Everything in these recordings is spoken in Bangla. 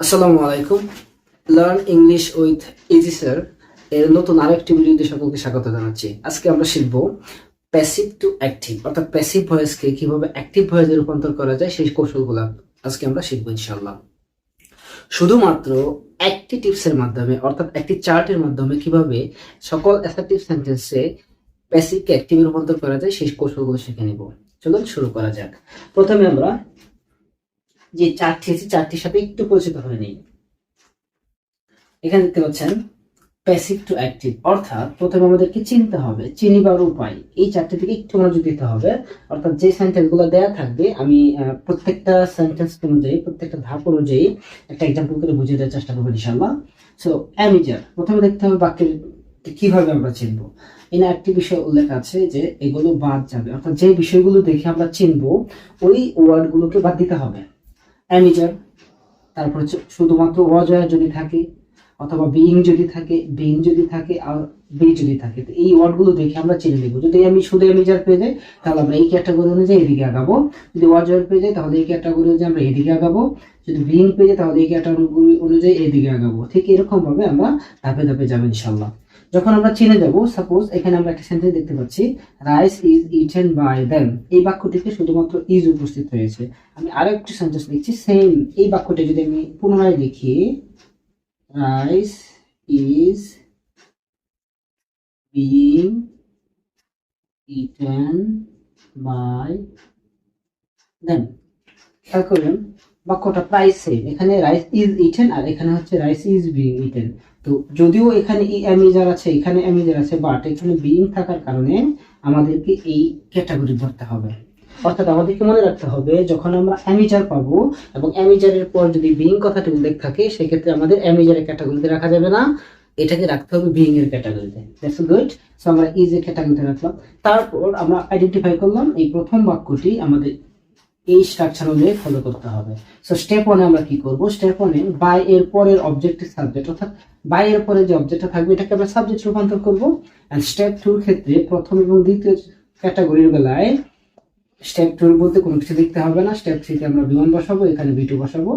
আসসালামু আলাইকুম। Learn English with easy sir এর নতুন আরেকটি ভিডিওতে সকলকে স্বাগত জানাচ্ছি। আজকে আমরা শিখব প্যাসিভ টু অ্যাক্টিভ অর্থাৎ প্যাসিভ ভয়েসকে কীভাবে অ্যাক্টিভ ভয়েসে রূপান্তর করা যায় সেই কৌশলগুলো আজকে আমরা শিখব ইনশাল্লাহ শুধুমাত্র একটি টিপসের মাধ্যমে, অর্থাৎ একটি চার্টের মাধ্যমে কীভাবে সকল অ্যাসার্টিভ সেন্টেন্সে প্যাসিভকে অ্যাক্টিভে রূপান্তর করা যায় সেই কৌশলগুলো শিখে নিব। চলুন শুরু করা যাক। প্রথমে আমরা যে চারটি আছে, চারটির সাথে একটু পরিচিত হয়ে নেই। এখানে দেখতে পাচ্ছেন প্যাসিভ টু অ্যাক্টিভ অর্থাৎ প্রথমে আমাদেরকে চিনতে হবে, চিনিবার উপায়। এই চারটি থেকে একটু মনোযোগ দিতে হবে। অর্থাৎ যে সেন্টেন্সগুলো দেওয়া থাকবে, আমি প্রত্যেকটা সেন্টেন্স অনুযায়ী, প্রত্যেকটা ধাপ অনুযায়ী একটা এক্সাম্পল করে বুঝিয়ে দেওয়ার চেষ্টা করব ইনশাল্লাহ সো অ্যামিজার প্রথমে দেখতে হবে বাক্যের কীভাবে আমরা চিনবো। এখানে একটি বিষয় উল্লেখ আছে যে, এগুলো বাদ যাবে। অর্থাৎ যে বিষয়গুলো দেখে আমরা চিনবো, ওই ওয়ার্ডগুলোকে বাদ দিতে হবে। অ্যামিজার। তারপর হচ্ছে শুধুমাত্র অজয় যদি থাকে, অথবা বিইং যদি থাকে বিং যদি থাকে, আর বি যদি থাকে, তো এই ওয়ার্ডগুলো দেখে আমরা চিনে নেব। যদি আমি শুধু অ্যামিজার পেয়ে যাই, তাহলে আমরা এই ক্যাটাগরি অনুযায়ী এদিকে আগাবো। যদি অজয় পেয়ে যাই, তাহলে এই ক্যাটাগরি অনুযায়ী আমরা এদিকে আগাবো। যদি বিং পেয়ে যাই, তাহলে এই ক্যাটাগরি অনুযায়ী এদিকে আগাবো। ঠিক এরকমভাবে আমরা ধাপে ধাপে যাব ইনশাল্লাহ যখন আমরা চিনে যাব সাপোজ এখানে আমরা একটা সেন্টেন্স দেখতে পাচ্ছি rice is eaten by them এই বাক্যটিতে শুধুমাত্র ইজ উপস্থিত হয়েছে আমি আরও একটি সেন্টেন্স লিখছি সেম এই বাক্যটি যদি আমি পুনরায় লিখি rice is being eaten by them খেয়াল করবেন, বাক্যটা প্রায় সেম এখানে রাইস ইজ ইটেন আর এখানে হচ্ছে রাইস ইজ বিং ইটেন তো যদিও এখানে এই অ্যামিজার আছে, এখানে অ্যামিজার আছে বাট এখানে বিং থাকার কারণে আমাদেরকে এই ক্যাটাগরি ধরতে হবে। অর্থাৎ আমাদেরকে মনে রাখতে হবে, যখন আমরা অ্যামিজার পাবো এবং অ্যামিজারের পর যদি বিং কথাটি উল্লেখ থাকে, সেক্ষেত্রে আমাদের অ্যামিজারের ক্যাটাগরিতে রাখা যাবে না, এটাকে রাখতে হবে বিং এর ক্যাটাগরিতে দ্যাটস গুড সো আমরা ইজ এর ক্যাটাগরিতে রাখলাম, তারপর আমরা আইডেন্টিফাই করলাম, এই প্রথম বাক্যটি আমাদের এই স্ট্রাকচার অনুযায়ী ফলো করতে হবে। সো স্টেপ ওয়ানে আমরা কি করব? স্টেপ ওয়ানে বাই এর পরের অবজেক্টিভ সাবজেক্ট অর্থাৎ বাই এর পরে যে অবজেক্টটা থাকবে, এটাকে আমরা সাবজেক্ট রূপান্তর করব। এন্ড স্টেপ টুর ক্ষেত্রে প্রথম এবং দ্বিতীয় ক্যাটাগরির বেলায় স্টেপ টুর বলতে কোনো কিছু লিখতে হবে না। স্টেপ থ্রিতে আমরা বি ওয়ান বসাবো, এখানে বি টু বসাবো।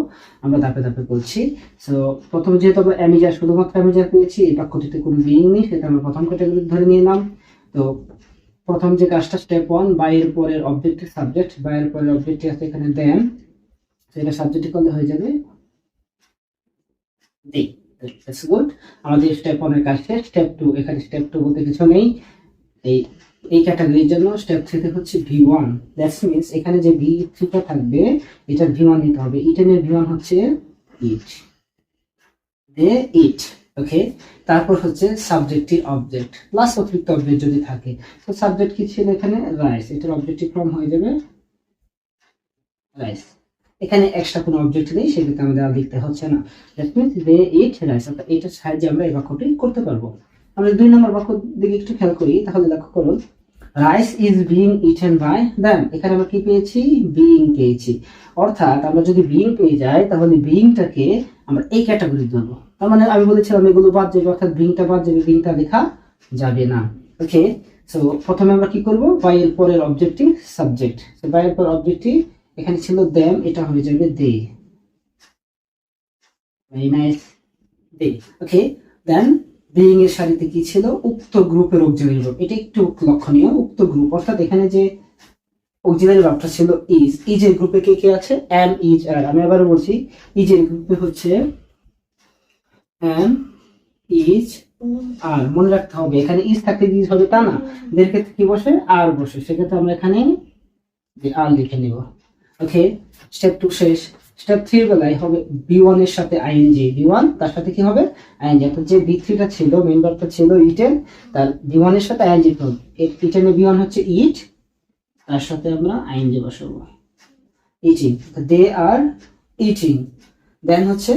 আমরা ধাপে ধাপে করছি। সো প্রথম যেহেতু আমরা অ্যামিজার শুধুমাত্র অ্যামিজার পেয়েছি, এই বাক্যটিতে কোনো বিং নেই, সেটা আমরা প্রথম ক্যাটাগরি ধরে নিয়ে নিলাম। তো প্রথম যে কাজটা স্টেপ ওয়ান বাইয়ের পরের অবজেক্টিভ সাবজেক্ট বাইয়ের পরের অবজেক্টটি আছে এখানে দেন সেটা সাবজেক্ট করলে হয়ে যাবে দি দ্যাটস গুড আমাদের স্টেপ ওয়ানের কাজ শেষ স্টেপ টু এখানে স্টেপ টু বলতে কিছু নেই। এই এই ক্যাটাগরির জন্য স্টেপ থ্রিতে হচ্ছে ভি ওয়ান দ্যাটস মিনস এখানে যে ভি থ্রিটা থাকবে এটার ভি ওয়ান নিতে হবে। ইটেনের ভি ওয়ান হচ্ছে ইট দে ইট ওকে তারপর হচ্ছে সাবজেক্টিভ অবজেক্ট প্লাস অতিরিক্ত অবজেক্ট যদি থাকে, তো সাবজেক্ট কি ছিল এখানে? রাইস এটার অবজেক্টিভ ফর্ম হয়ে যাবে রাইস এখানে এক্সট্রা কোনো অবজেক্ট নেই, সেক্ষেত্রে আমাদের আর লিখতে হচ্ছে না। That means they eat rice অর্থাৎ এটার সাহায্যে আমরা এই বাক্যটি করতে পারব। আমরা দুই নম্বর বাক্য দিকে একটু খেয়াল করি, তাহলে লক্ষ্য করুন। Rice is being eaten by them এখানে আমরা কি পেয়েছি? বিং পেয়েছি। অর্থাৎ আমরা যদি বিং পেয়ে যাই, তাহলে বিংটাকে আমরা এই ক্যাটাগরি ধরবো। মানে আমি বলেছিলাম এগুলো বাদ যাবে, অর্থাৎ বিংটা বাদ যাবে বিংটা লেখা যাবে না। ওকে সো প্রথমে আমরা কি করব? বাই এর পরের অবজেক্টিভ সাবজেক্ট তো বাই এর পর অবজেক্টিভ এখানে ছিল দেম এটা হয়ে যাবে they very nice they okay then being এর সারিতে কি ছিল? উক্ত গ্রুপের অক্সিলারি ভার্ব এটা একটু লক্ষণীয়, উক্ত গ্রুপ অর্থাৎ এখানে যে অক্সিলারি ভার্বটা ছিল ইজ ইজের গ্রুপে কে কে আছে? এম ইজ আর আমি আবার বলছি ইজের গ্রুপে হচ্ছে এম ইজ আর মনে রাখতে হবে, এখানে ইজ থাকলে ইজ হবে তা না। এদের ক্ষেত্রে কি বসে আর বসে সেক্ষেত্রে আমরা এখানে যে আর লিখে নিব। ওকে স্টেপ টু শেষ। স্টেপ থ্রির বেলায় হবে বি ওয়ানের সাথে আইএনজি বি ওয়ান তার সাথে কি হবে? আইএনজি অর্থাৎ যে বি থ্রিটা ছিল মেম্বারটা ছিল ইটেন তার বি ওয়ানের সাথে আইএনজি হবে ইটেনের বি ওয়ান হচ্ছে ইট তার সাথে আমরা আইএনজি বসাবো। ইটিং দে আর ইটিং দেন হচ্ছে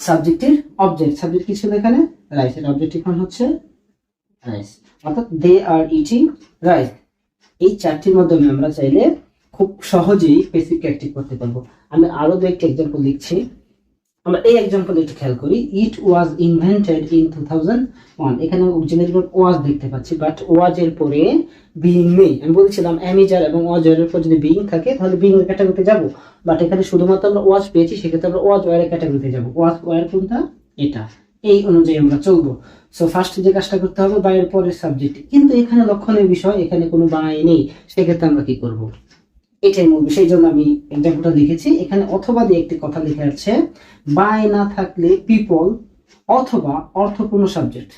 সাবজেক্টের অবজেক্ট সাবজেক্ট কি ছিল এখানে? রাইস এর অবজেক্ট এখন হচ্ছে রাইস অর্থাৎ দে আর ইটিং রাইস এই চারটির মাধ্যমে আমরা চাইলে খুব সহজেই স্পেসিফিক অ্যাক্টিভ করতে পারব। আমি আরও দু একটি এক্সাম্পল লিখছি। আমরা এই এক্সাম্পল একটু খেয়াল করি। It was invented in two thousand one এখানে অক্সিলারি ভার্ব ওয়াজ দেখতে পাচ্ছি বাট ওয়াজ এর পরে বিইং নেই। আমি বলেছিলাম অ্যামিজার এবং ওয়াজ এর পর যদি বিইং থাকে, তাহলে বিইং এর ক্যাটাগরিতে যাব। বাট এখানে শুধুমাত্র আমরা ওয়াজ পেয়েছি, সেক্ষেত্রে আমরা ওয়াজ ওয়ার ক্যাটাগরিতে যাব। ওয়াজ ওয়ার কোনটা? এটা। এই অনুযায়ী আমরা চলবো। সো ফার্স্ট যে কাজটা করতে হবে বাইরের পরের সাবজেক্ট কিন্তু এখানে লক্ষণের বিষয়, এখানে কোনো বাই নেই। সেক্ষেত্রে আমরা কি করব? এটাই মূল সেই জন্য আমি এক্সাম্পলটা লিখেছি। এখানে অথবা দিয়ে একটি কথা লিখে আছে, বাই না থাকলে পিপল অথবা অর্থপূর্ণ সাবজেক্ট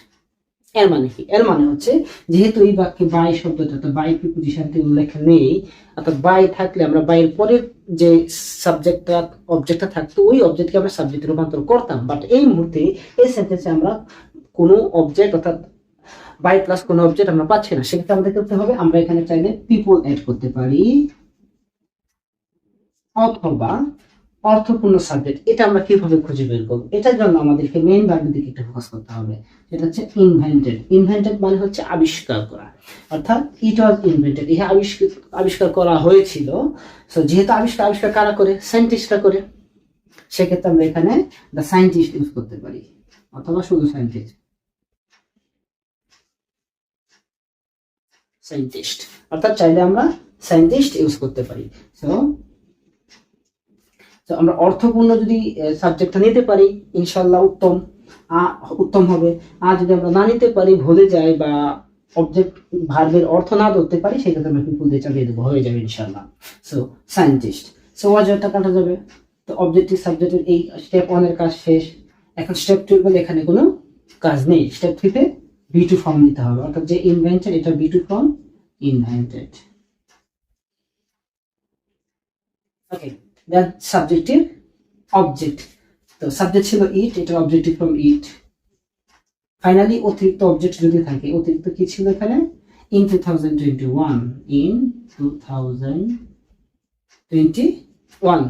এর মানে কি? এর মানে হচ্ছে, যেহেতু এই বাক্যে বাই শব্দটা, তো বাই প্রিপোজিশনটি উল্লেখ নেই, অর্থাৎ বাই থাকলে আমরা বাইয়ের পরের যে সাবজেক্টটা অবজেক্টটা থাকতো, ওই অবজেক্টকে আমরা সাবজেক্টে রূপান্তর করতাম। বাট এই মুহূর্তে, এই সেন্টেন্সে আমরা কোনো অবজেক্ট অর্থাৎ বাই প্লাস কোনো অবজেক্ট আমরা পাচ্ছি না। সেক্ষেত্রে আমাদের করতে হবে? আমরা এখানে চাইলে পিপল অ্যাড করতে পারি। অথবা অর্থপূর্ণ সাবজেক্ট এটা আমরা কীভাবে খুঁজে বের করব? এটার জন্য আমাদেরকে মেইন ভার্বের দিকে একটু ফোকাস করতে হবে। সেটা হচ্ছে ইনভেন্টেড ইনভেন্টেড মানে হচ্ছে আবিষ্কার করা। অর্থাৎ ইট ওয়াজ ইনভেন্টেড ইহা আবিষ্কার আবিষ্কার করা হয়েছিল। সো যেহেতু আবিষ্কার আবিষ্কার কারা করে? সায়েন্টিস্টরা করে। সেক্ষেত্রে আমরা এখানে দ্য সায়েন্টিস্ট ইউজ করতে পারি। অথবা শুধু সায়েন্টিস্ট সায়েন্টিস্ট অর্থাৎ চাইলে আমরা সায়েন্টিস্ট ইউজ করতে পারি। সো তো আমরা অর্থপূর্ণ যদি সাবজেক্টটা নিতে পারি ইনশাল্লাহ উত্তম উত্তম হবে। আর যদি আমরা না নিতে পারি, ভুলে যাই বা অবজেক্ট ভার্বের অর্থ না ধরতে পারি, সেক্ষেত্রে আমরা পিপুল দিয়ে চালিয়ে দেবো, হয়ে যাবে ইনশাল্লাহ সো সায়েন্টিস্ট সো ওয়াজটা কাটা যাবে তো অবজেক্টিভ সাবজেক্টের এই স্টেপ ওয়ানের কাজ শেষ। এখন স্টেপ টু বলে এখানে কোনো কাজ নেই। স্টেপ থ্রিতে বি টু ফর্ম নিতে হবে। অর্থাৎ যে ইনভেন্টেড এটা V two form invented okay then subjective object তো সাবজেক্ট ছিল ইট এটা অবজেক্টিভ ফ্রম ইট ফাইনালি অতিরিক্ত অবজেক্ট যদি থাকে, অতিরিক্ত কি ছিল এখানে? In two thousand twenty one in two thousand twenty one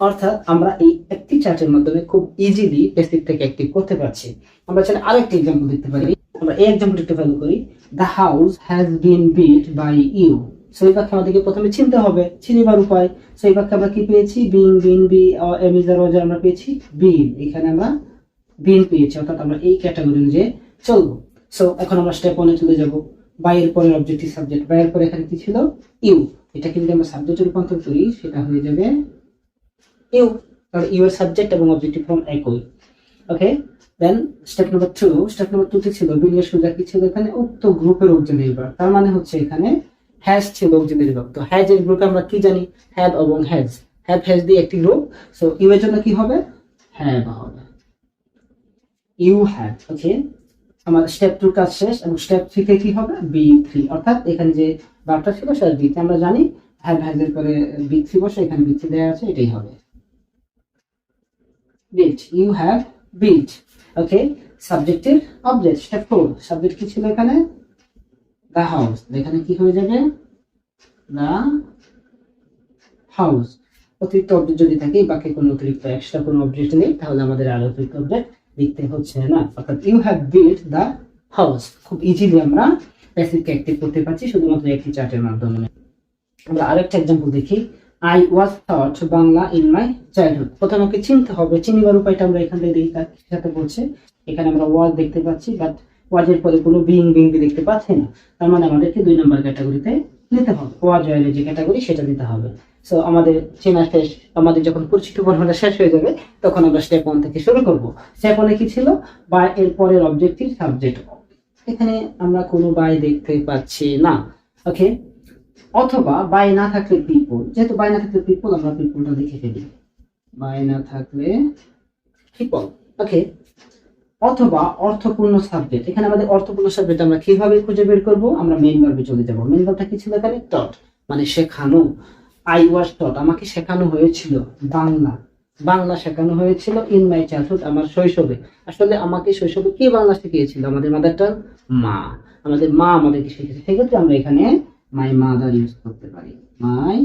অর্থাৎ আমরা এই একটি চার্টের মাধ্যমে খুব ইজিলি বেসিক থেকে অ্যাক্টিভ করতে পারছি। আমরা চাইলে আরেকটি এক্সাম্পল দেখতে পারি। আমরা এই এক্সাম্পল একটু ফলো করি। The house has been built by you so এই বাক্যে আমাদেরকে প্রথমে চিনতে হবে। চিনিবার উপায় সো এই বাক্যে আমরা কি পেয়েছি? বিং বিন, বি এমিজার আমরা পেয়েছি। বিন, এখানে আমরা বিন পেয়েছি, অর্থাৎ আমরা এই ক্যাটাগরি অনুযায়ী চলবো। সো এখন আমরা স্টেপ ওয়ানে চলে যাব। বাইয়ের পরের অবজেক্টিভ সাবজেক্ট বাইয়ের পরে এখানে কি ছিল? ইউ। এটাকে যদি আমরা সাবজেক্টে রূপান্তর করি, সেটা হয়ে যাবে ইউ। কারণ ইউ সাবজেক্ট এবং অবজেক্টিভ ফর্ম একই। Okay then step number two step number টুতে ছিল বিলিয়ার সোজা কি ছিল এখানে? উক্ত গ্রুপের অক্সিলারি ভার্ব তার মানে হচ্ছে এখানে হ্যাজ ছিল অক্সিলারি ভার্ব তো হ্যাজ এর গ্রুপে আমরা কি জানি? হ্যাভ এবং হ্যাজ। হ্যাভ হ্যাজ দিয়ে একটি গ্রুপ। সো ইউ এর জন্য কি হবে? হ্যাভ হবে। ইউ হ্যাভ ওকে আমার স্টেপ টু কাজ শেষ এবং স্টেপ থ্রিতে কি হবে? V three. অর্থাৎ এখানে যে ভার্বটা ছিল সেটা বি আমরা জানি হ্যাভ হ্যাজ এর পরে বি থ্রি বসে এখানে বি থ্রি দেওয়া আছে, এটাই হবে। Built you have built okay সাবজেক্টের অবজেক্ট স্টেপ ফোর সাবজেক্ট কি ছিল এখানে? দ্য হাউস এখানে কি হয়ে যাবে? দ্য হাউস অতিরিক্ত অবজেক্ট যদি থাকে, বাকি কোনো অতিরিক্ত এক্সট্রা কোনো অবজেক্ট নেই, তাহলে আমাদের আর অতিরিক্ত অবজেক্ট লিখতে হচ্ছে না। অর্থাৎ you have built the house খুব ইজিলি আমরা প্যাসিভকে অ্যাক্টিভ করতে পারছি, শুধুমাত্র একটি চার্টের মাধ্যমে। আমরা আরেকটা এক্সাম্পল দেখি। I was thought Bangla in my childhood প্রথমে ওকে চিনতে হবে, চিনিবার উপায়টা আমরা এখান থেকে দেখি কার সাথে বলছে। এখানে আমরা ওয়াজ দেখতে পাচ্ছি বাট ওয়াজের পরে কোনো বিং বিং দেখতে পাচ্ছি না। তার মানে আমাদেরকে দুই নম্বর ক্যাটাগরিতে নিতে হবে। ওয়াজ ওয়ারের যে ক্যাটাগরি, সেটা নিতে হবে। সো আমাদের চেনা শেষ, আমাদের যখন পরিচিত পড়াটা শেষ হয়ে যাবে, তখন আমরা স্টেপ ওয়ান থেকে শুরু করব। স্টেপ ওয়ানে কি ছিল? বা এর পরের অবজেক্টিভ সাবজেক্ট এখানে আমরা কোনো বাই দেখতে পাচ্ছি না। ওকে অথবা বাই না থাকলে পিপল যেহেতু বাই না থাকলে পিপল আমরা পিপলটা লিখে ফেলি। বাই না থাকলে পিপল ওকে অথবা অর্থপূর্ণ সাবজেক্ট এখানে আমাদের অর্থপূর্ণ সাবজেক্ট আমরা কীভাবে খুঁজে বের করব? আমরা মেইন ভার্বে চলে যাব। মেইন ভার্বটা কি ছিল এখানে? টট মানে শেখানো। আই ওয়াজ টট আমাকে শেখানো হয়েছিল বাংলা। বাংলা শেখানো হয়েছিল ইন মাই চাইল্ডহুড আমার শৈশবে। আসলে আমাকে শৈশবে কে বাংলা শিখিয়েছিল? আমাদের মাদারটা মা। আমাদের মা আমাদেরকে শিখিয়েছে। সেক্ষেত্রে আমরা এখানে মাই মাদার ইউজ করতে পারি। মাই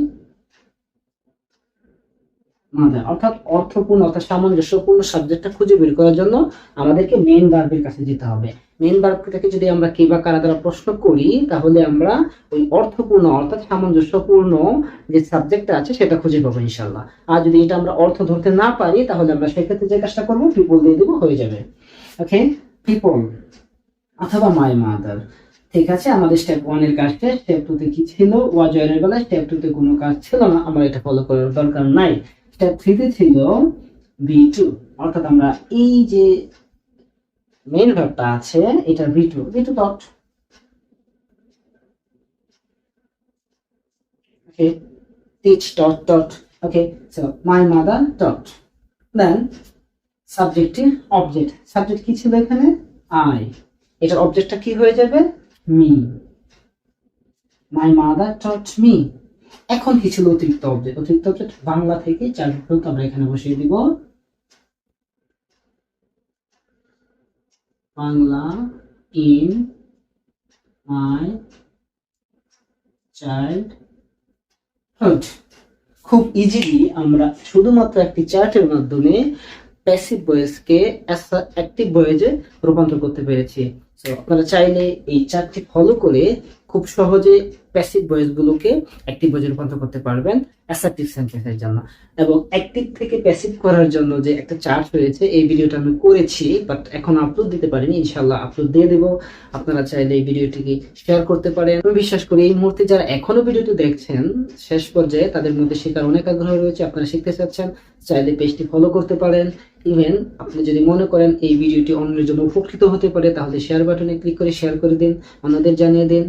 মাদার অর্থাৎ অর্থপূর্ণ, অর্থাৎ সামঞ্জস্যপূর্ণ সাবজেক্টটা খুঁজে বের করার জন্য আমাদেরকে মেইন ভার্বের কাছে যেতে হবে। মেইন ভার্বটাকে যদি আমরা কে বা কারা দ্বারা প্রশ্ন করি, তাহলে আমরা ওই অর্থপূর্ণ, অর্থাৎ সামঞ্জস্যপূর্ণ যে সাবজেক্টটা আছে, সেটা খুঁজে পাবো ইনশাল্লাহ আর যদি এটা আমরা অর্থ ধরতে না পারি, তাহলে আমরা সেক্ষেত্রে যে কাজটা করব পিপল দিয়ে দেবো, হয়ে যাবে। ওকে পিপল অথবা মাই মাদার ঠিক আছে? আমাদের স্টেপ ওয়ানের শেষ। স্টেপ টু তে কি ছিল? ওয়াজয়ের বেলায় স্টেপ টু তে কোনো কাজ ছিল না। আমরা এটা ফলো করার দরকার নাই। স্টেপ থ্রি তে ছিল বি টু অর্থাৎ আমরা এই যে মেইন ভার্বটা আছে, এটা V two V two dot okay teach dot dot, okay, so my mother dot then সাবজেক্টের অবজেক্ট সাবজেক্ট কি ছিল এখানে? আই এটার অবজেক্টটা কি হয়ে যাবে? Me my mother taught me এখন কি ছিল অতিরিক্ত অবজেক্ট অতিরিক্ত অবজেক্ট বাংলা থেকে চার আমরা এখানে বসিয়ে দিব। বাংলা ইন মাই চাইল্ড খুব ইজিলি আমরা শুধুমাত্র একটি চার্টের মাধ্যমে প্যাসিভ ভয়েসকে অ্যাক্টিভ ভয়েসে রূপান্তর করতে পেরেছি। তো আপনারা চাইলে এই চার্টটি ফলো করে খুব সহজে প্যাসিভ ভয়েস গুলোকে অ্যাক্টিভ ভয়েসে রূপান্তর করতে পারবেন অ্যাসার্টিভ সেন্টেন্সের জন্য। এবং অ্যাক্টিভ থেকে প্যাসিভ করার জন্য যে একটা চার্ট রয়েছে, এই ভিডিওটা আমি করেছি বাট এখন আপলোড দিতে পারিনি। ইনশাল্লাহ আপলোড দিয়ে দেবো। আপনারা চাইলে এই ভিডিওটিকে শেয়ার করতে পারেন। আমি বিশ্বাস করি এই মুহূর্তে যারা এখনও ভিডিওটি দেখছেন, শেষ পর্যায়ে তাদের মধ্যে শেখার অনেক আগ্রহ রয়েছে, আপনারা শিখতে চাচ্ছেন, চাইলে পেজটি ফলো করতে পারেন। ইভেন আপনি যদি মনে করেন এই ভিডিওটি অন্যের জন্য উপকৃত হতে পারে, তাহলে শেয়ার বাটনে ক্লিক করে শেয়ার করে দিন, অন্যদের জানিয়ে দিন।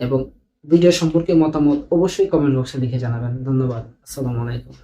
এবং ভিডিও সম্পর্কে মতামত অবশ্যই কমেন্ট বক্সে লিখে জানাবেন। ধন্যবাদ। আসসালামু আলাইকুম।